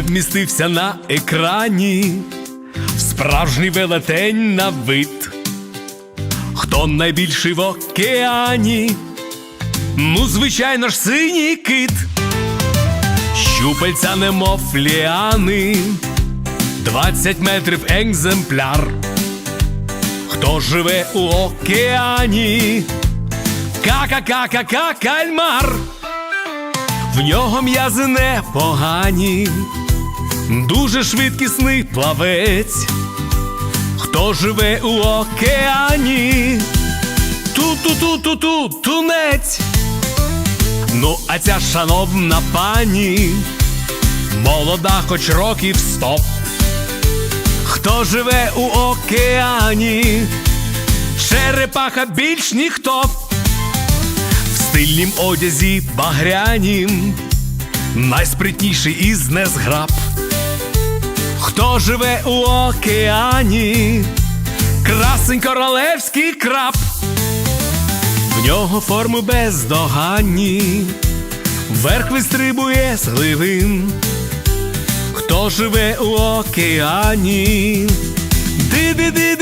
вмістився на екрані, справжній велетень на вид. Хто найбільший в океані? Ну, звичайно ж, синій кит. Щупальця немов ліани, 20 метрів екземпляр. Хто живе у океані? Ка-ка-ка-ка-ка кальмар. В нього м'язи непогані, дуже швидкісний плавець. Хто живе у океані? Ту-ту-ту-ту-ту, тунець. Ну, а ця шановна пані, молода, хоч років сто. Хто живе у океані? Черепаха більш ніхто. В стильнім одязі багрянім, найспритніший із незграб. Хто живе у океані? Красень королевський краб. В нього форму бездоганні, вверх вистрибує з гливин. Хто живе у океані? Дельфін.